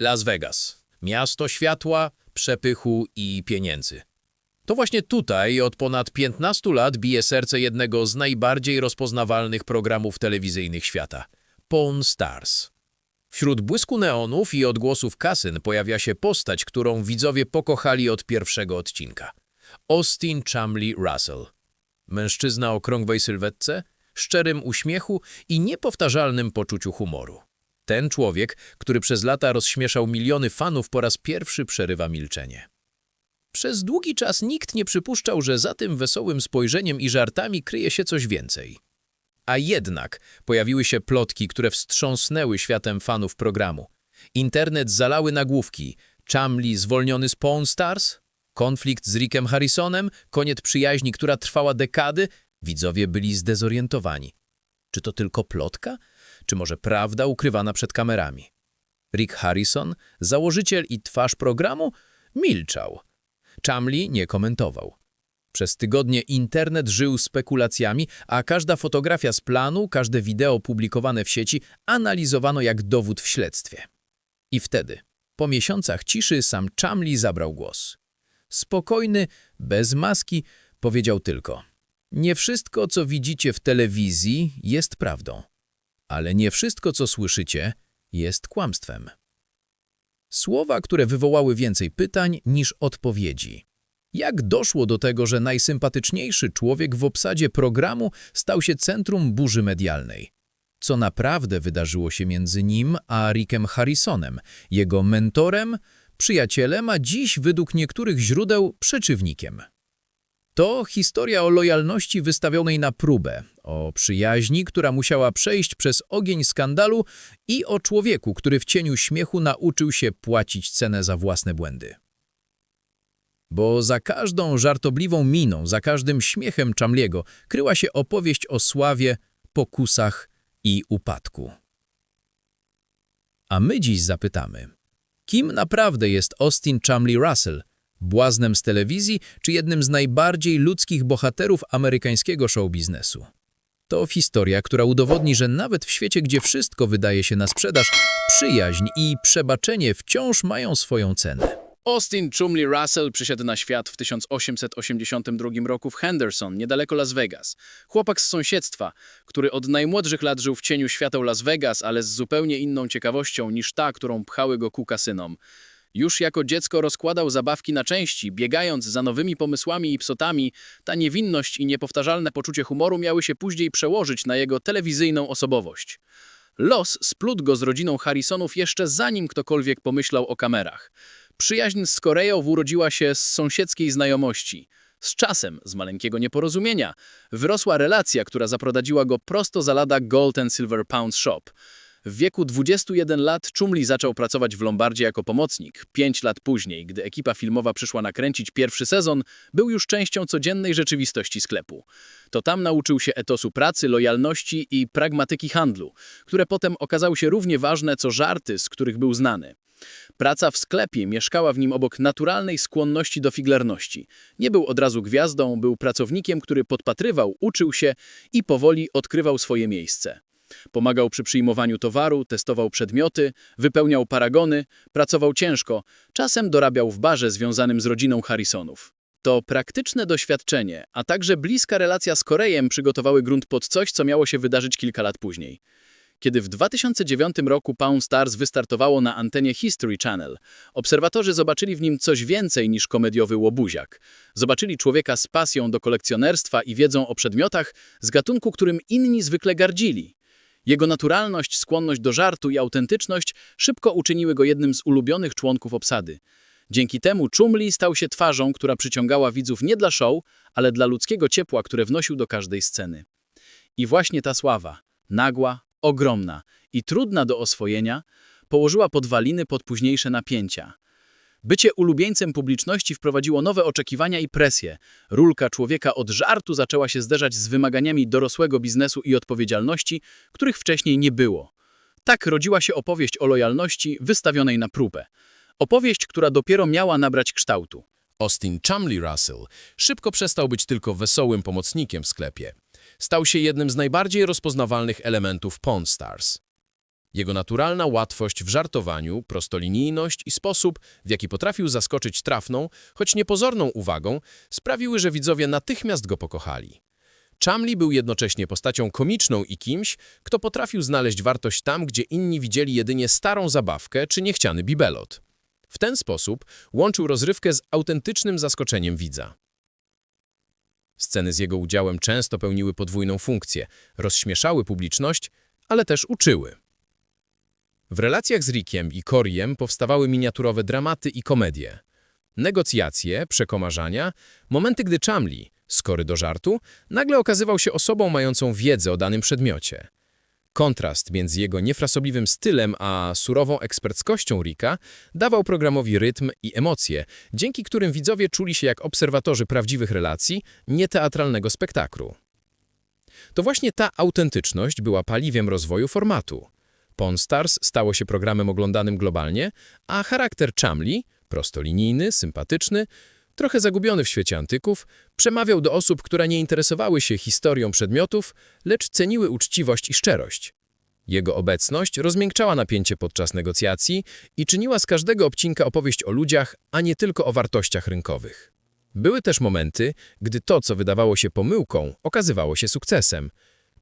Las Vegas. Miasto światła, przepychu i pieniędzy. To właśnie tutaj od ponad 15 lat bije serce jednego z najbardziej rozpoznawalnych programów telewizyjnych świata – Pawn Stars. Wśród błysku neonów i odgłosów kasyn pojawia się postać, którą widzowie pokochali od pierwszego odcinka. Austin Chumley Russell. Mężczyzna o krągłej sylwetce, szczerym uśmiechu i niepowtarzalnym poczuciu humoru. Ten człowiek, który przez lata rozśmieszał miliony fanów, po raz pierwszy przerywa milczenie. Przez długi czas nikt nie przypuszczał, że za tym wesołym spojrzeniem i żartami kryje się coś więcej. A jednak pojawiły się plotki, które wstrząsnęły światem fanów programu. Internet zalały nagłówki. Chumley zwolniony z Pawn Stars? Konflikt z Rickiem Harrisonem? Koniec przyjaźni, która trwała dekady? Widzowie byli zdezorientowani. Czy to tylko plotka? Czy może prawda ukrywana przed kamerami? Rick Harrison, założyciel i twarz programu, milczał. Chumley nie komentował. Przez tygodnie internet żył spekulacjami, a każda fotografia z planu, każde wideo publikowane w sieci analizowano jak dowód w śledztwie. I wtedy, po miesiącach ciszy, sam Chumley zabrał głos. Spokojny, bez maski, powiedział tylko Nie wszystko, co widzicie w telewizji, jest prawdą, ale nie wszystko, co słyszycie, jest kłamstwem. Słowa, które wywołały więcej pytań niż odpowiedzi. Jak doszło do tego, że najsympatyczniejszy człowiek w obsadzie programu stał się centrum burzy medialnej? Co naprawdę wydarzyło się między nim a Rickiem Harrisonem, jego mentorem, przyjacielem, a dziś według niektórych źródeł przeciwnikiem? To historia o lojalności wystawionej na próbę, o przyjaźni, która musiała przejść przez ogień skandalu i o człowieku, który w cieniu śmiechu nauczył się płacić cenę za własne błędy. Bo za każdą żartobliwą miną, za każdym śmiechem Chamliego kryła się opowieść o sławie, pokusach i upadku. A my dziś zapytamy, kim naprawdę jest Austin Chumley Russell, błaznem z telewizji czy jednym z najbardziej ludzkich bohaterów amerykańskiego showbiznesu? To historia, która udowodni, że nawet w świecie, gdzie wszystko wydaje się na sprzedaż, przyjaźń i przebaczenie wciąż mają swoją cenę. Austin Chumley Russell przyszedł na świat w 1882 roku w Henderson, niedaleko Las Vegas. Chłopak z sąsiedztwa, który od najmłodszych lat żył w cieniu świateł Las Vegas, ale z zupełnie inną ciekawością niż ta, którą pchały go ku kasynom. Już jako dziecko rozkładał zabawki na części, biegając za nowymi pomysłami i psotami, ta niewinność i niepowtarzalne poczucie humoru miały się później przełożyć na jego telewizyjną osobowość. Los splótł go z rodziną Harrisonów jeszcze zanim ktokolwiek pomyślał o kamerach. Przyjaźń z Koreą urodziła się z sąsiedzkiej znajomości. Z czasem, z maleńkiego nieporozumienia, wyrosła relacja, która zaprowadziła go prosto za lada Gold and Silver Pound Shop. W wieku 21 lat Chumley zaczął pracować w Lombardzie jako pomocnik. Pięć lat później, gdy ekipa filmowa przyszła nakręcić pierwszy sezon, był już częścią codziennej rzeczywistości sklepu. To tam nauczył się etosu pracy, lojalności i pragmatyki handlu, które potem okazały się równie ważne co żarty, z których był znany. Praca w sklepie mieszkała w nim obok naturalnej skłonności do figlerności. Nie był od razu gwiazdą, był pracownikiem, który podpatrywał, uczył się i powoli odkrywał swoje miejsce. Pomagał przy przyjmowaniu towaru, testował przedmioty, wypełniał paragony, pracował ciężko, czasem dorabiał w barze związanym z rodziną Harrisonów. To praktyczne doświadczenie, a także bliska relacja z Korejem przygotowały grunt pod coś, co miało się wydarzyć kilka lat później. Kiedy w 2009 roku Pawn Stars wystartowało na antenie History Channel, obserwatorzy zobaczyli w nim coś więcej niż komediowy łobuziak. Zobaczyli człowieka z pasją do kolekcjonerstwa i wiedzą o przedmiotach z gatunku, którym inni zwykle gardzili. Jego naturalność, skłonność do żartu i autentyczność szybko uczyniły go jednym z ulubionych członków obsady. Dzięki temu Chumley stał się twarzą, która przyciągała widzów nie dla show, ale dla ludzkiego ciepła, które wnosił do każdej sceny. I właśnie ta sława, nagła, ogromna i trudna do oswojenia, położyła podwaliny pod późniejsze napięcia. Bycie ulubieńcem publiczności wprowadziło nowe oczekiwania i presję. Rulka człowieka od żartu zaczęła się zderzać z wymaganiami dorosłego biznesu i odpowiedzialności, których wcześniej nie było. Tak rodziła się opowieść o lojalności wystawionej na próbę. Opowieść, która dopiero miała nabrać kształtu. Austin Chumley Russell szybko przestał być tylko wesołym pomocnikiem w sklepie. Stał się jednym z najbardziej rozpoznawalnych elementów Pawn Stars. Jego naturalna łatwość w żartowaniu, prostolinijność i sposób, w jaki potrafił zaskoczyć trafną, choć niepozorną uwagą, sprawiły, że widzowie natychmiast go pokochali. Chumley był jednocześnie postacią komiczną i kimś, kto potrafił znaleźć wartość tam, gdzie inni widzieli jedynie starą zabawkę czy niechciany bibelot. W ten sposób łączył rozrywkę z autentycznym zaskoczeniem widza. Sceny z jego udziałem często pełniły podwójną funkcję, rozśmieszały publiczność, ale też uczyły. W relacjach z Rickiem i Coreyem powstawały miniaturowe dramaty i komedie. Negocjacje, przekomarzania, momenty, gdy Chumley, skory do żartu, nagle okazywał się osobą mającą wiedzę o danym przedmiocie. Kontrast między jego niefrasobliwym stylem a surową eksperckością Ricka dawał programowi rytm i emocje, dzięki którym widzowie czuli się jak obserwatorzy prawdziwych relacji, nie teatralnego spektaklu. To właśnie ta autentyczność była paliwem rozwoju formatu. Pawn Stars stało się programem oglądanym globalnie, a charakter Chumley, prostolinijny, sympatyczny, trochę zagubiony w świecie antyków, przemawiał do osób, które nie interesowały się historią przedmiotów, lecz ceniły uczciwość i szczerość. Jego obecność rozmiękczała napięcie podczas negocjacji i czyniła z każdego obcinka opowieść o ludziach, a nie tylko o wartościach rynkowych. Były też momenty, gdy to, co wydawało się pomyłką, okazywało się sukcesem.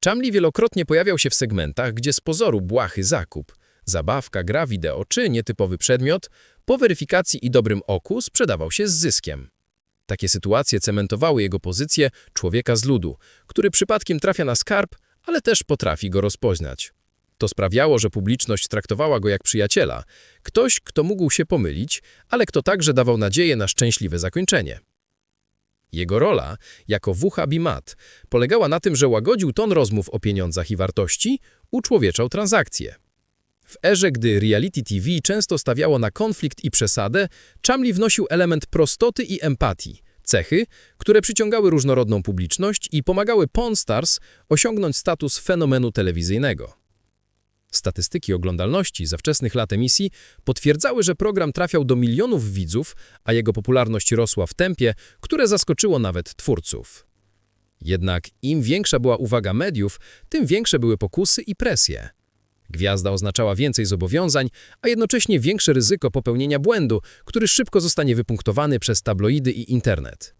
Chumley wielokrotnie pojawiał się w segmentach, gdzie z pozoru błahy zakup, zabawka, gra wideo czy nietypowy przedmiot, po weryfikacji i dobrym oku sprzedawał się z zyskiem. Takie sytuacje cementowały jego pozycję człowieka z ludu, który przypadkiem trafia na skarb, ale też potrafi go rozpoznać. To sprawiało, że publiczność traktowała go jak przyjaciela, ktoś, kto mógł się pomylić, ale kto także dawał nadzieję na szczęśliwe zakończenie. Jego rola, jako wucha Bimat, polegała na tym, że łagodził ton rozmów o pieniądzach i wartości, uczłowieczał transakcje. W erze, gdy reality TV często stawiało na konflikt i przesadę, Chumley wnosił element prostoty i empatii, cechy, które przyciągały różnorodną publiczność i pomagały Pawn Stars osiągnąć status fenomenu telewizyjnego. Statystyki oglądalności ze wczesnych lat emisji potwierdzały, że program trafiał do milionów widzów, a jego popularność rosła w tempie, które zaskoczyło nawet twórców. Jednak im większa była uwaga mediów, tym większe były pokusy i presje. Gwiazda oznaczała więcej zobowiązań, a jednocześnie większe ryzyko popełnienia błędu, który szybko zostanie wypunktowany przez tabloidy i internet.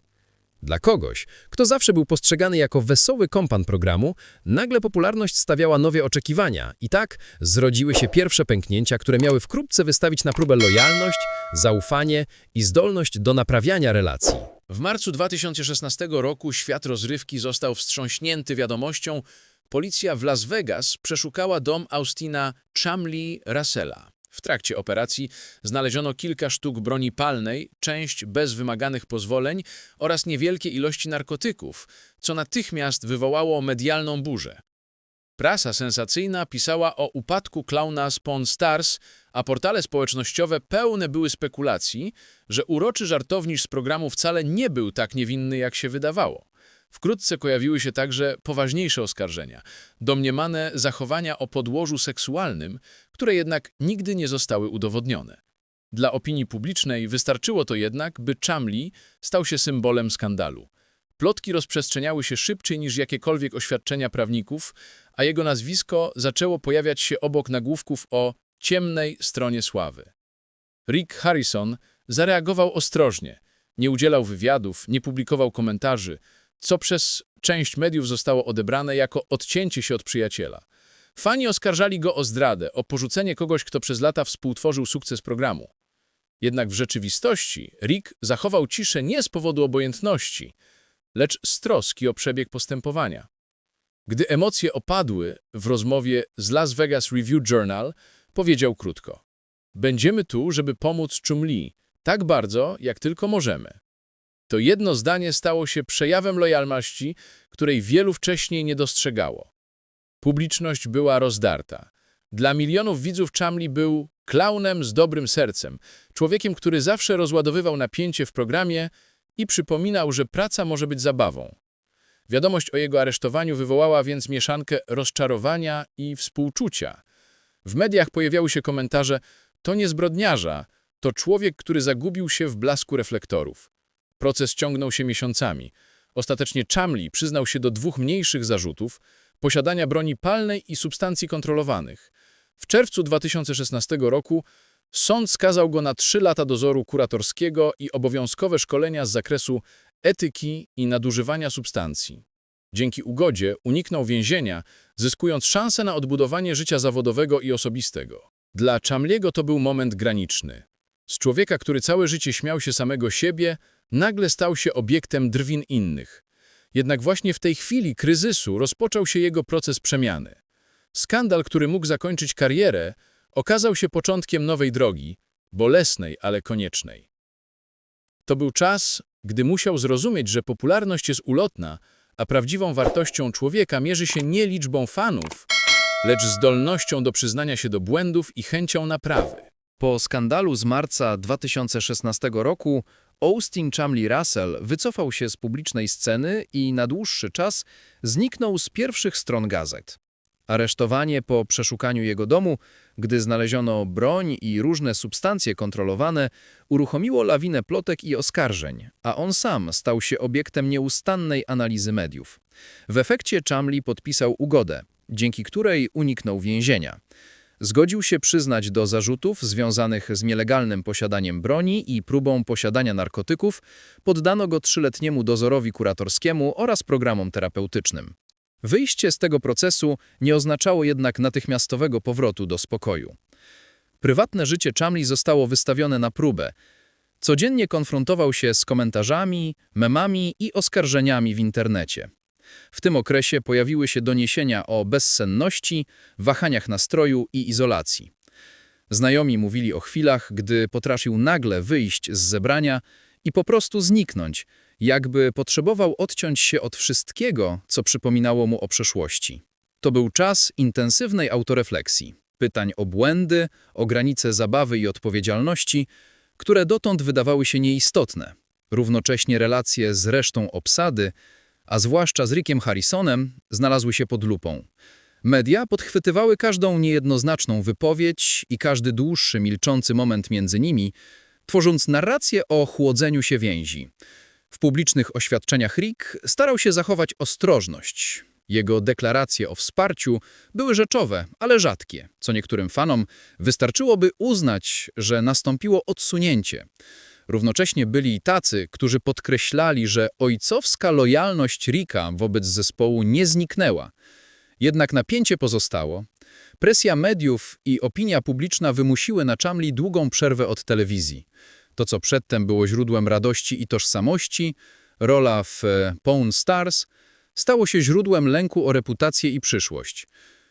Dla kogoś, kto zawsze był postrzegany jako wesoły kompan programu, nagle popularność stawiała nowe oczekiwania i tak zrodziły się pierwsze pęknięcia, które miały wkrótce wystawić na próbę lojalność, zaufanie i zdolność do naprawiania relacji. W marcu 2016 roku świat rozrywki został wstrząśnięty wiadomością, policja w Las Vegas przeszukała dom Austina Chumley Russella. W trakcie operacji znaleziono kilka sztuk broni palnej, część bez wymaganych pozwoleń oraz niewielkie ilości narkotyków, co natychmiast wywołało medialną burzę. Prasa sensacyjna pisała o upadku klauna z Pawn Stars, a portale społecznościowe pełne były spekulacji, że uroczy żartownisz z programu wcale nie był tak niewinny, jak się wydawało. Wkrótce pojawiły się także poważniejsze oskarżenia, domniemane zachowania o podłożu seksualnym, które jednak nigdy nie zostały udowodnione. Dla opinii publicznej wystarczyło to jednak, by Chumley stał się symbolem skandalu. Plotki rozprzestrzeniały się szybciej niż jakiekolwiek oświadczenia prawników, a jego nazwisko zaczęło pojawiać się obok nagłówków o ciemnej stronie sławy. Rick Harrison zareagował ostrożnie, nie udzielał wywiadów, nie publikował komentarzy, co przez część mediów zostało odebrane jako odcięcie się od przyjaciela. Fani oskarżali go o zdradę, o porzucenie kogoś, kto przez lata współtworzył sukces programu. Jednak w rzeczywistości Rick zachował ciszę nie z powodu obojętności, lecz z troski o przebieg postępowania. Gdy emocje opadły w rozmowie z Las Vegas Review Journal, powiedział krótko: Będziemy tu, żeby pomóc Chumli, tak bardzo, jak tylko możemy. To jedno zdanie stało się przejawem lojalności, której wielu wcześniej nie dostrzegało. Publiczność była rozdarta. Dla milionów widzów Chumley był klaunem z dobrym sercem, człowiekiem, który zawsze rozładowywał napięcie w programie i przypominał, że praca może być zabawą. Wiadomość o jego aresztowaniu wywołała więc mieszankę rozczarowania i współczucia. W mediach pojawiały się komentarze to nie zbrodniarza, to człowiek, który zagubił się w blasku reflektorów. Proces ciągnął się miesiącami. Ostatecznie Chumley przyznał się do dwóch mniejszych zarzutów posiadania broni palnej i substancji kontrolowanych. W czerwcu 2016 roku sąd skazał go na trzy lata dozoru kuratorskiego i obowiązkowe szkolenia z zakresu etyki i nadużywania substancji. Dzięki ugodzie uniknął więzienia, zyskując szansę na odbudowanie życia zawodowego i osobistego. Dla Chamliego to był moment graniczny. Z człowieka, który całe życie śmiał się samego siebie, nagle stał się obiektem drwin innych. Jednak właśnie w tej chwili kryzysu rozpoczął się jego proces przemiany. Skandal, który mógł zakończyć karierę, okazał się początkiem nowej drogi, bolesnej, ale koniecznej. To był czas, gdy musiał zrozumieć, że popularność jest ulotna, a prawdziwą wartością człowieka mierzy się nie liczbą fanów, lecz zdolnością do przyznania się do błędów i chęcią naprawy. Po skandalu z marca 2016 roku Austin Chamley Russell wycofał się z publicznej sceny i na dłuższy czas zniknął z pierwszych stron gazet. Aresztowanie po przeszukaniu jego domu, gdy znaleziono broń i różne substancje kontrolowane, uruchomiło lawinę plotek i oskarżeń, a on sam stał się obiektem nieustannej analizy mediów. W efekcie Chamley podpisał ugodę, dzięki której uniknął więzienia. Zgodził się przyznać do zarzutów związanych z nielegalnym posiadaniem broni i próbą posiadania narkotyków, poddano go trzyletniemu dozorowi kuratorskiemu oraz programom terapeutycznym. Wyjście z tego procesu nie oznaczało jednak natychmiastowego powrotu do spokoju. Prywatne życie Chamley zostało wystawione na próbę. Codziennie konfrontował się z komentarzami, memami i oskarżeniami w internecie. W tym okresie pojawiły się doniesienia o bezsenności, wahaniach nastroju i izolacji. Znajomi mówili o chwilach, gdy potrafił nagle wyjść z zebrania i po prostu zniknąć, jakby potrzebował odciąć się od wszystkiego, co przypominało mu o przeszłości. To był czas intensywnej autorefleksji, pytań o błędy, o granice zabawy i odpowiedzialności, które dotąd wydawały się nieistotne. Równocześnie relacje z resztą obsady, a zwłaszcza z Rickiem Harrisonem, znalazły się pod lupą. Media podchwytywały każdą niejednoznaczną wypowiedź i każdy dłuższy, milczący moment między nimi, tworząc narrację o chłodzeniu się więzi. W publicznych oświadczeniach Rick starał się zachować ostrożność. Jego deklaracje o wsparciu były rzeczowe, ale rzadkie, co niektórym fanom wystarczyłoby uznać, że nastąpiło odsunięcie. Równocześnie byli i tacy, którzy podkreślali, że ojcowska lojalność Ricka wobec zespołu nie zniknęła. Jednak napięcie pozostało. Presja mediów i opinia publiczna wymusiły na Chamley długą przerwę od telewizji. To, co przedtem było źródłem radości i tożsamości, rola w e, Pawn Stars, stało się źródłem lęku o reputację i przyszłość.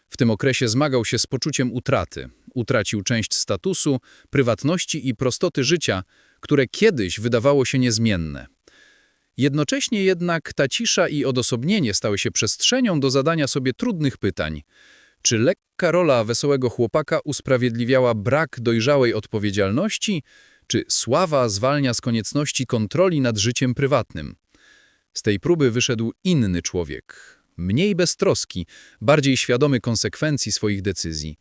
W tym okresie zmagał się z poczuciem utraty. Utracił część statusu, prywatności i prostoty życia, które kiedyś wydawało się niezmienne. Jednocześnie jednak ta cisza i odosobnienie stały się przestrzenią do zadania sobie trudnych pytań. Czy lekka rola wesołego chłopaka usprawiedliwiała brak dojrzałej odpowiedzialności, czy sława zwalnia z konieczności kontroli nad życiem prywatnym? Z tej próby wyszedł inny człowiek, mniej beztroski, bardziej świadomy konsekwencji swoich decyzji.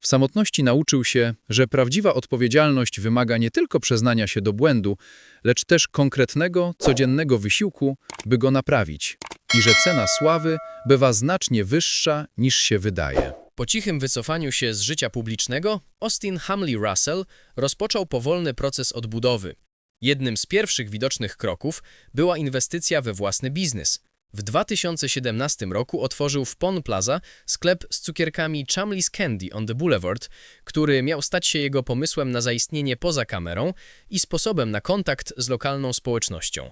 W samotności nauczył się, że prawdziwa odpowiedzialność wymaga nie tylko przyznania się do błędu, lecz też konkretnego, codziennego wysiłku, by go naprawić i że cena sławy bywa znacznie wyższa niż się wydaje. Po cichym wycofaniu się z życia publicznego, Austin Hamley Russell rozpoczął powolny proces odbudowy. Jednym z pierwszych widocznych kroków była inwestycja we własny biznes. W 2017 roku otworzył w Pon Plaza sklep z cukierkami Chamley's Candy on the Boulevard, który miał stać się jego pomysłem na zaistnienie poza kamerą i sposobem na kontakt z lokalną społecznością.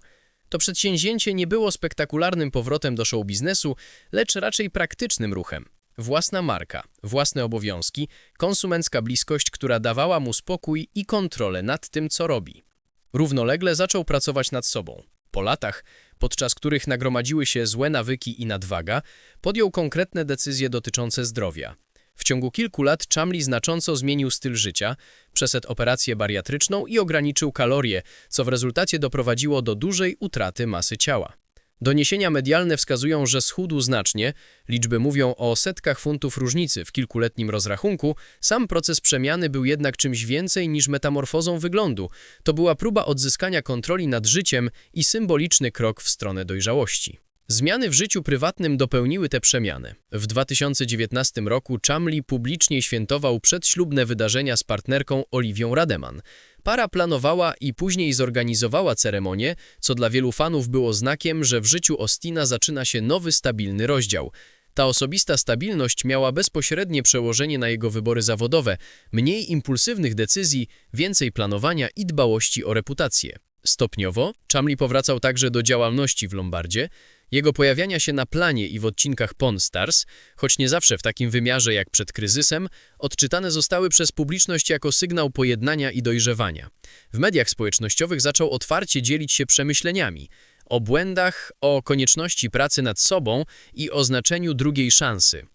To przedsięwzięcie nie było spektakularnym powrotem do show biznesu, lecz raczej praktycznym ruchem. Własna marka, własne obowiązki, konsumencka bliskość, która dawała mu spokój i kontrolę nad tym, co robi. Równolegle zaczął pracować nad sobą. Po latach, podczas których nagromadziły się złe nawyki i nadwaga, podjął konkretne decyzje dotyczące zdrowia. W ciągu kilku lat Chamley znacząco zmienił styl życia, przeszedł operację bariatryczną i ograniczył kalorie, co w rezultacie doprowadziło do dużej utraty masy ciała. Doniesienia medialne wskazują, że schudł znacznie, liczby mówią o setkach funtów różnicy w kilkuletnim rozrachunku, sam proces przemiany był jednak czymś więcej niż metamorfozą wyglądu. To była próba odzyskania kontroli nad życiem i symboliczny krok w stronę dojrzałości. Zmiany w życiu prywatnym dopełniły te przemiany. W 2019 roku Chamli publicznie świętował przedślubne wydarzenia z partnerką Oliwią Rademan. Para planowała i później zorganizowała ceremonię, co dla wielu fanów było znakiem, że w życiu Ostina zaczyna się nowy, stabilny rozdział. Ta osobista stabilność miała bezpośrednie przełożenie na jego wybory zawodowe, mniej impulsywnych decyzji, więcej planowania i dbałości o reputację. Stopniowo Chamli powracał także do działalności w Lombardzie, jego pojawiania się na planie i w odcinkach Pawn Stars, choć nie zawsze w takim wymiarze jak przed kryzysem, odczytane zostały przez publiczność jako sygnał pojednania i dojrzewania. W mediach społecznościowych zaczął otwarcie dzielić się przemyśleniami o błędach, o konieczności pracy nad sobą i o znaczeniu drugiej szansy.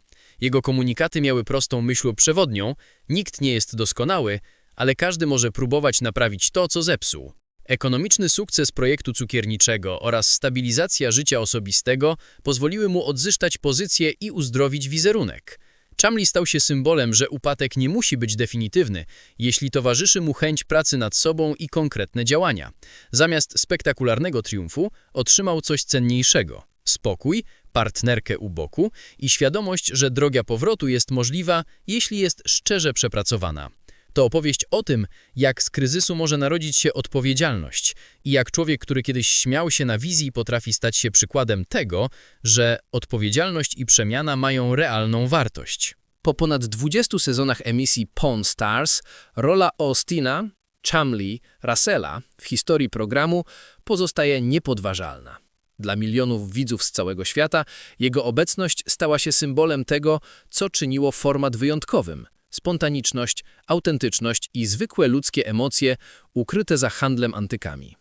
Jego komunikaty miały prostą myśl przewodnią: nikt nie jest doskonały, ale każdy może próbować naprawić to, co zepsuł. Ekonomiczny sukces projektu cukierniczego oraz stabilizacja życia osobistego pozwoliły mu odzyskać pozycję i uzdrowić wizerunek. Chamli stał się symbolem, że upadek nie musi być definitywny, jeśli towarzyszy mu chęć pracy nad sobą i konkretne działania. Zamiast spektakularnego triumfu otrzymał coś cenniejszego – spokój, partnerkę u boku i świadomość, że droga powrotu jest możliwa, jeśli jest szczerze przepracowana. To opowieść o tym, jak z kryzysu może narodzić się odpowiedzialność i jak człowiek, który kiedyś śmiał się na wizji, potrafi stać się przykładem tego, że odpowiedzialność i przemiana mają realną wartość. Po ponad 20 sezonach emisji Pawn Stars, rola Austina, Chamli, Russella w historii programu pozostaje niepodważalna. Dla milionów widzów z całego świata jego obecność stała się symbolem tego, co czyniło format wyjątkowym. Spontaniczność, autentyczność i zwykłe ludzkie emocje ukryte za handlem antykami.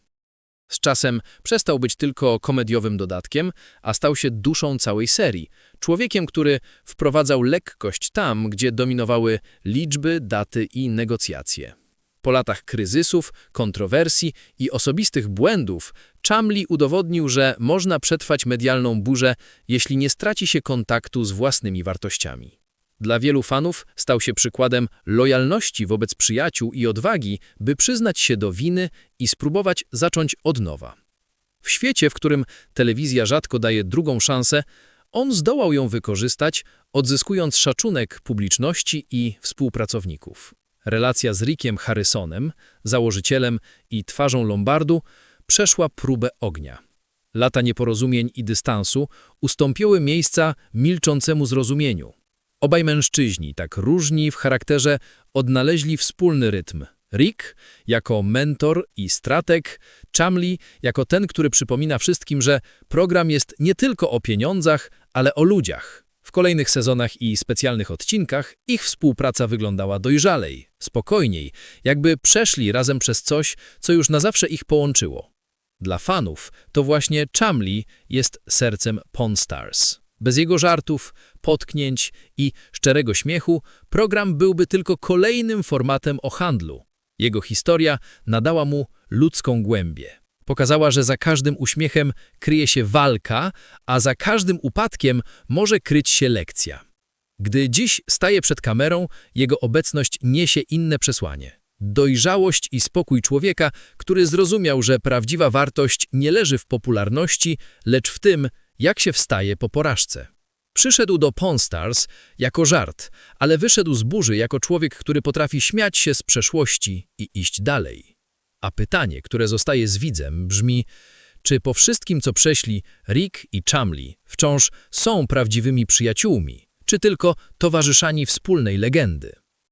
Z czasem przestał być tylko komediowym dodatkiem, a stał się duszą całej serii. Człowiekiem, który wprowadzał lekkość tam, gdzie dominowały liczby, daty i negocjacje. Po latach kryzysów, kontrowersji i osobistych błędów, Chamli udowodnił, że można przetrwać medialną burzę, jeśli nie straci się kontaktu z własnymi wartościami. Dla wielu fanów stał się przykładem lojalności wobec przyjaciół i odwagi, by przyznać się do winy i spróbować zacząć od nowa. W świecie, w którym telewizja rzadko daje drugą szansę, on zdołał ją wykorzystać, odzyskując szacunek publiczności i współpracowników. Relacja z Rickiem Harrisonem, założycielem i twarzą Lombardu, przeszła próbę ognia. Lata nieporozumień i dystansu ustąpiły miejsca milczącemu zrozumieniu. Obaj mężczyźni, tak różni w charakterze, odnaleźli wspólny rytm. Rick jako mentor i strateg, Chamli jako ten, który przypomina wszystkim, że program jest nie tylko o pieniądzach, ale o ludziach. W kolejnych sezonach i specjalnych odcinkach ich współpraca wyglądała dojrzalej, spokojniej, jakby przeszli razem przez coś, co już na zawsze ich połączyło. Dla fanów to właśnie Chamli jest sercem Pawn Stars. Bez jego żartów, potknięć i szczerego śmiechu program byłby tylko kolejnym formatem o handlu. Jego historia nadała mu ludzką głębię. Pokazała, że za każdym uśmiechem kryje się walka, a za każdym upadkiem może kryć się lekcja. Gdy dziś staje przed kamerą, jego obecność niesie inne przesłanie. Dojrzałość i spokój człowieka, który zrozumiał, że prawdziwa wartość nie leży w popularności, lecz w tym, jak się wstaje po porażce. Przyszedł do Pawn Stars jako żart, ale wyszedł z burzy jako człowiek, który potrafi śmiać się z przeszłości i iść dalej. A pytanie, które zostaje z widzem, brzmi, czy po wszystkim, co przeszli Rick i Chamli, wciąż są prawdziwymi przyjaciółmi, czy tylko towarzyszami wspólnej legendy?